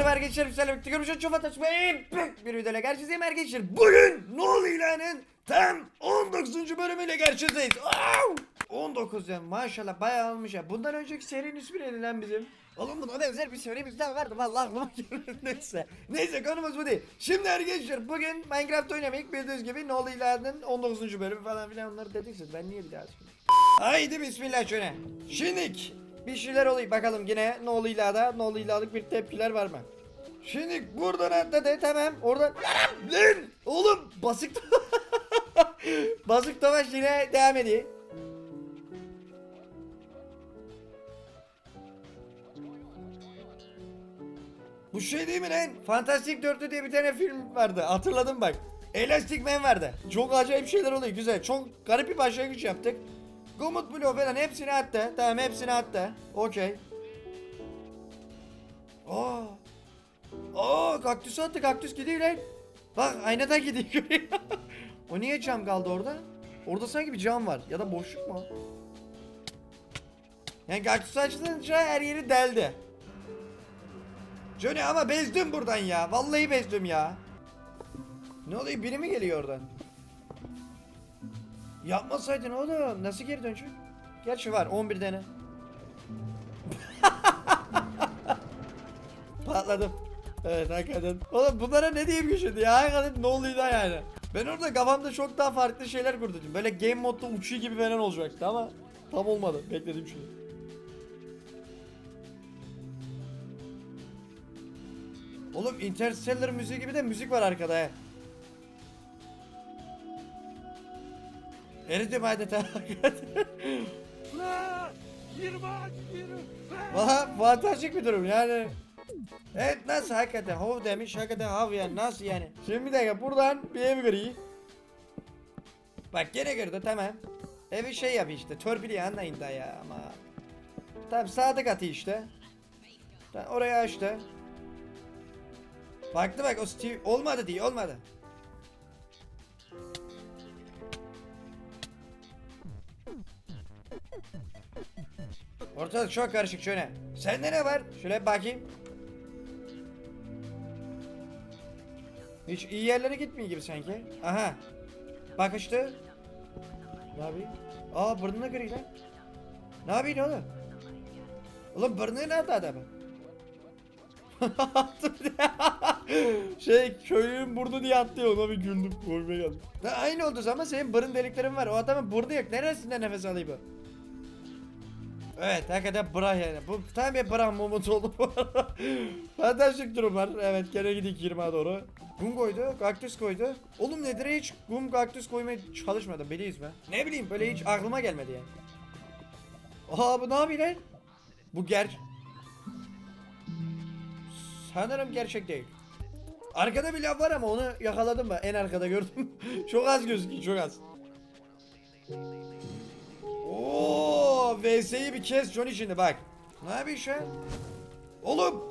merhaba arkadaşlar. Güzel birlikte görmüş çok fantastik bir videoyla karşınızdayım arkadaşlar. Bugün oluyor ilanın tam 19. bölümüyle karşınızdayız. Au! 19 ya maşallah bayağı olmuş ya. Bundan önceki serinin ismi neydi lan bizim? Oğlum buna benzer bir serimiz daha vardı vallahi aklıma neyse. Neyse konumuz bu değil. Şimdi arkadaşlar bugün Minecraft oynamayık bildiğiniz gibi oluyor ilanın 19. bölümü falan filan onları dediksiniz. Ben niye bir daha? Haydi bismillah şöyle. Şimdilik bir şeyler oluyor bakalım yine ne oluyor da ne bir tepkiler var mı? Şimdi buradan atladı tamam oradan lan oğlum basık basık Tomaş yine devam ediyor. Bu şey değil mi lan? Fantastic Dörtlü diye bir tane film vardı. Hatırladım bak. Elastic Man vardı. Çok acayip şeyler oluyor. Güzel. Çok garip bir başlangıç yaptık. Gumut Blue falan hepsini attı. Tamam hepsini attı. Okey. Aa. Aa kaktüs attı. Kaktüs gidiyor lan. Bak aynadan gidiyor. o niye cam kaldı orada? Orada sanki bir cam var. Ya da boşluk mu? Yani kaktüs açılınca her yeri deldi. Johnny ama bezdim buradan ya. Vallahi bezdim ya. Ne oluyor? Biri mi geliyor oradan? Yapmasaydın oğlum. Nasıl geri dönecek? Gerçi var 11 tane. Patladım. Evet hakikaten. Oğlum bunlara ne diyeyim ki şimdi ya? Hakikaten ne oluyor da yani? Ben orada kafamda çok daha farklı şeyler kurdum. Böyle game modda uçuyor gibi falan olacaktı ama tam olmadı. Bekledim şunu. Oğlum Interstellar müziği gibi de müzik var arkada he. Eridim adeta. Valla fantastik bir durum yani. Evet nasıl hakikaten hav demiş hakikaten hav yani nasıl yani. Şimdi bir dakika buradan bir ev gri. Bak gene girdi tamam. Evi şey yap işte törpülü anlayın da ya ama. Tamam sadık atı işte. Tamam, oraya açtı. Baktı bak o Steve olmadı diye olmadı. Ortalık çok karışık şöyle. Sende ne var? Şöyle bakayım. Hiç iyi yerlere gitmiyor gibi sanki. Aha. Bakıştı. Ne yapayım? Aa burnuna gri lan. Ne yapayım oğlum? Oğlum burnu nerede adamın? Bir şey köylünün burnu diye attı ona bir güldüm. Korkmaya geldim. Aynı oldu ama senin burun deliklerin var. O adamın burnu yok. Neresinden nefes alayım bu? Evet hakikaten bra yani. Bu tam bir bra moment oldu bu arada. Fantastik durumlar. Evet gene gidik 20'a doğru. Kum koydu, kaktüs koydu. Oğlum nedir hiç kum kaktüs koymaya çalışmadım biliyiz mi? Ne bileyim böyle hiç aklıma gelmedi yani. Aa bu ne yapıyor lan? Bu ger... Sanırım gerçek değil. Arkada bir lav var ama onu yakaladım ben. En arkada gördüm. çok az gözüküyor çok az. Oo, VS'yi bir kes Johnny şimdi bak. Ne yapıyorsun şu an? Oğlum.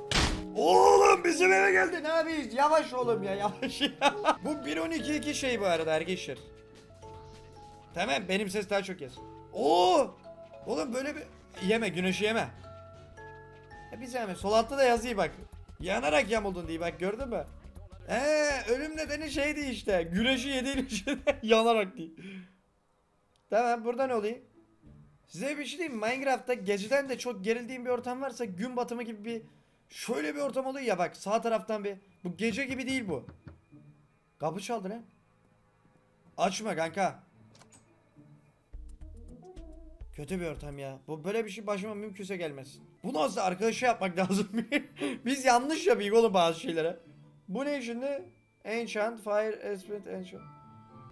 Oğlum bizim eve geldi. Ne yapıyorsun? Yavaş oğlum ya yavaş ya. bu 1.12.2 şey bu arada arkadaşlar. Tamam benim ses daha çok yes. Oo! Oğlum böyle bir yeme güneşi yeme. Ya bir zahmet sol altta da yazıyı bak. Yanarak yamuldun diye bak gördün mü? Ee, ölüm nedeni şeydi işte. Güneşi yediğin için yanarak diye. Tamam burada ne oluyor? Size bir şey diyeyim mi? Minecraft'ta geceden de çok gerildiğim bir ortam varsa gün batımı gibi bir şöyle bir ortam oluyor ya bak sağ taraftan bir bu gece gibi değil bu. Kapı çaldı lan. Açma kanka. Kötü bir ortam ya. Bu böyle bir şey başıma mümkünse gelmez. Bu nasıl arkadaşı yapmak lazım. Biz yanlış yapıyoruz oğlum bazı şeylere. Bu ne şimdi? Enchant, Fire, Esprit, Enchant.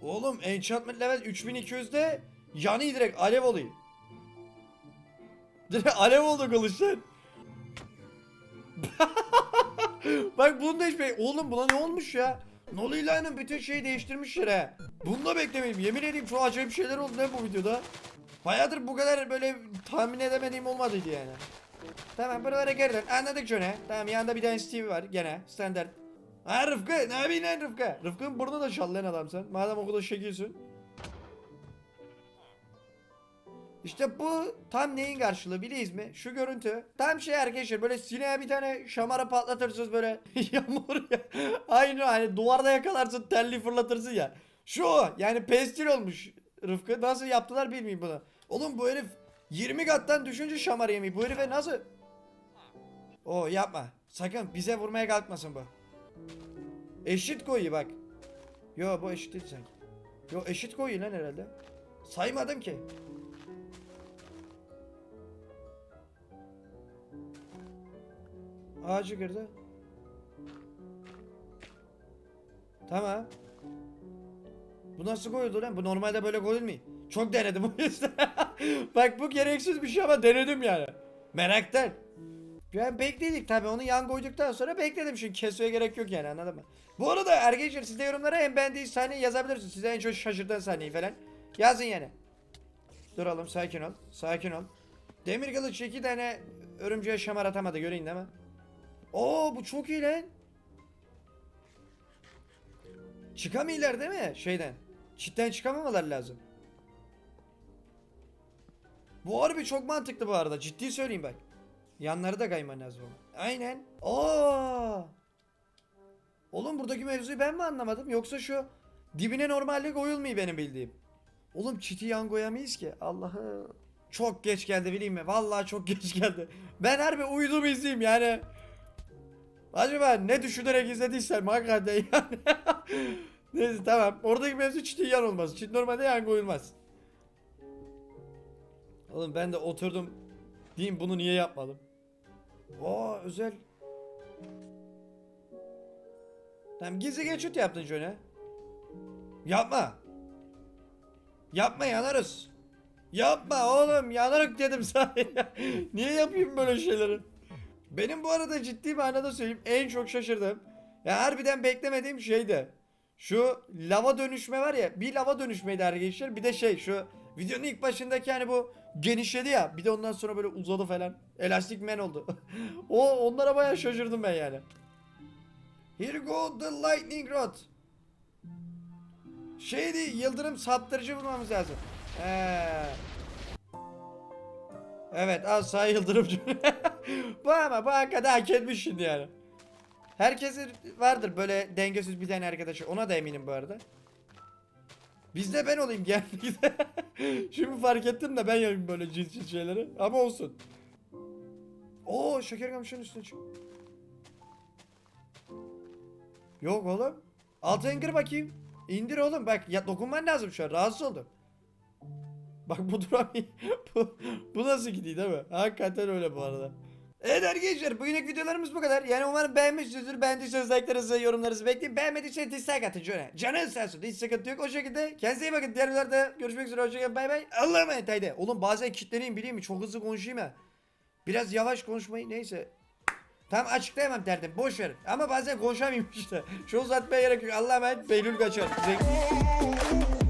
Oğlum Enchantment level 3200'de yanı direkt alev oluyor. Direkt alev oldu kılıçlar. Bak bunu da hiç be- Oğlum buna ne olmuş ya? Noli bütün şeyi değiştirmişler ha. Bunu da beklemeyeyim. Yemin edeyim çok acayip şeyler oldu ne bu videoda. Bayağıdır bu kadar böyle tahmin edemediğim olmadıydı yani. Tamam buralara geri dön. Anladık Johnny. Tamam yanında bir tane Steve var gene. Standart. Ha Rıfkı ne yapayım lan Rıfkı? Rıfkı'nın burnu da şal lan adam sen. Madem o kadar şekilsin. İşte bu tam neyin karşılığı biliyiz mi? Şu görüntü. Tam şey arkadaşlar böyle sineğe bir tane şamara patlatırsınız böyle yağmur ya. Aynı hani duvarda yakalarsın telli fırlatırsın ya. Şu yani pestil olmuş Rıfkı. Nasıl yaptılar bilmiyorum bunu. Oğlum bu herif 20 kattan düşünce şamar yemeği. Bu herife nasıl? O yapma. Sakın bize vurmaya kalkmasın bu. Eşit koyu bak. Yo bu eşit değil sanki. Yo eşit koyu lan herhalde. Saymadım ki. Ağacı kırdı. Tamam. Bu nasıl koyuldu lan? Bu normalde böyle koyulmuyor. Çok denedim o yüzden. Bak bu gereksiz bir şey ama denedim yani. Meraktan. Ben bekledik tabi onu yan koyduktan sonra bekledim çünkü kesmeye gerek yok yani anladın mı? Bu arada arkadaşlar siz de yorumlara en beğendiğiniz sahneyi yazabilirsiniz. Size en çok şaşırtan sahneyi falan. Yazın yani. Duralım sakin ol. Sakin ol. Demir kılıç iki tane örümceğe şamar atamadı göreyim değil mi? Oo bu çok iyi lan. Çıkamıyorlar değil mi şeyden? Çitten çıkamamalar lazım. Bu harbi çok mantıklı bu arada. Ciddi söyleyeyim bak. Yanları da kayman lazım. Aynen. Aa! Oğlum buradaki mevzuyu ben mi anlamadım? Yoksa şu dibine normalde koyulmuyor benim bildiğim. Oğlum çiti yan koyamayız ki. Allah'ı. Çok geç geldi bileyim mi? Vallahi çok geç geldi. Ben harbi uyudum izleyeyim yani. Acaba ne düşünerek izlediysem hakikaten yani. Neyse tamam. Oradaki mevzu çiti yan olmaz. Çit normalde yan koyulmaz. Oğlum ben de oturdum. Diyeyim bunu niye yapmadım? Oo özel. Tamam gizli geçit yaptın şöyle. Yapma. Yapma yanarız. Yapma oğlum yanarık dedim sana. niye yapayım böyle şeyleri? Benim bu arada ciddi manada söyleyeyim en çok şaşırdım. Ya harbiden beklemediğim şeydi. Şu lava dönüşme var ya bir lava dönüşmeydi arkadaşlar bir de şey şu videonun ilk başındaki hani bu genişledi ya bir de ondan sonra böyle uzadı falan. Elastik man oldu. o onlara bayağı şaşırdım ben yani. Here go the lightning rod. Şeydi yıldırım saptırıcı bulmamız lazım. Ee. Evet az sağ yıldırımcı. bu ama bu hakikaten hak etmiş şimdi yani. Herkesin vardır böyle dengesiz bir tane arkadaşı. Ona da eminim bu arada. Bizde ben olayım genellikle. Şimdi fark ettim de ben yapayım böyle cinsel şeyleri. Ama olsun. Oo şeker kamışının üstüne çık. Yok oğlum. Altı indir bakayım. İndir oğlum bak ya dokunman lazım şu an rahatsız oldum. Bak bu duramıyor. bu, bu nasıl gidiyor değil mi? Hakikaten öyle bu arada. Evet arkadaşlar bugünlük videolarımız bu kadar. Yani umarım beğenmişsinizdir. Beğendiyseniz like'larınızı, yorumlarınızı bekleyin. Beğenmediyseniz dislike atın şöyle. Canın sağ olsun. Hiç sıkıntı yok. O şekilde kendinize iyi bakın. Diğer videolarda görüşmek üzere. Hoşçakalın. Bay bay. Allah'a emanet haydi. Oğlum bazen kitleneyim bileyim mi? Çok hızlı konuşayım ya. Biraz yavaş konuşmayı neyse. Tam açıklayamam derdim. Boş verin. Ama bazen konuşamayayım işte. Şu uzatmaya gerek yok. Allah'a emanet. Beylül kaçar. Zek-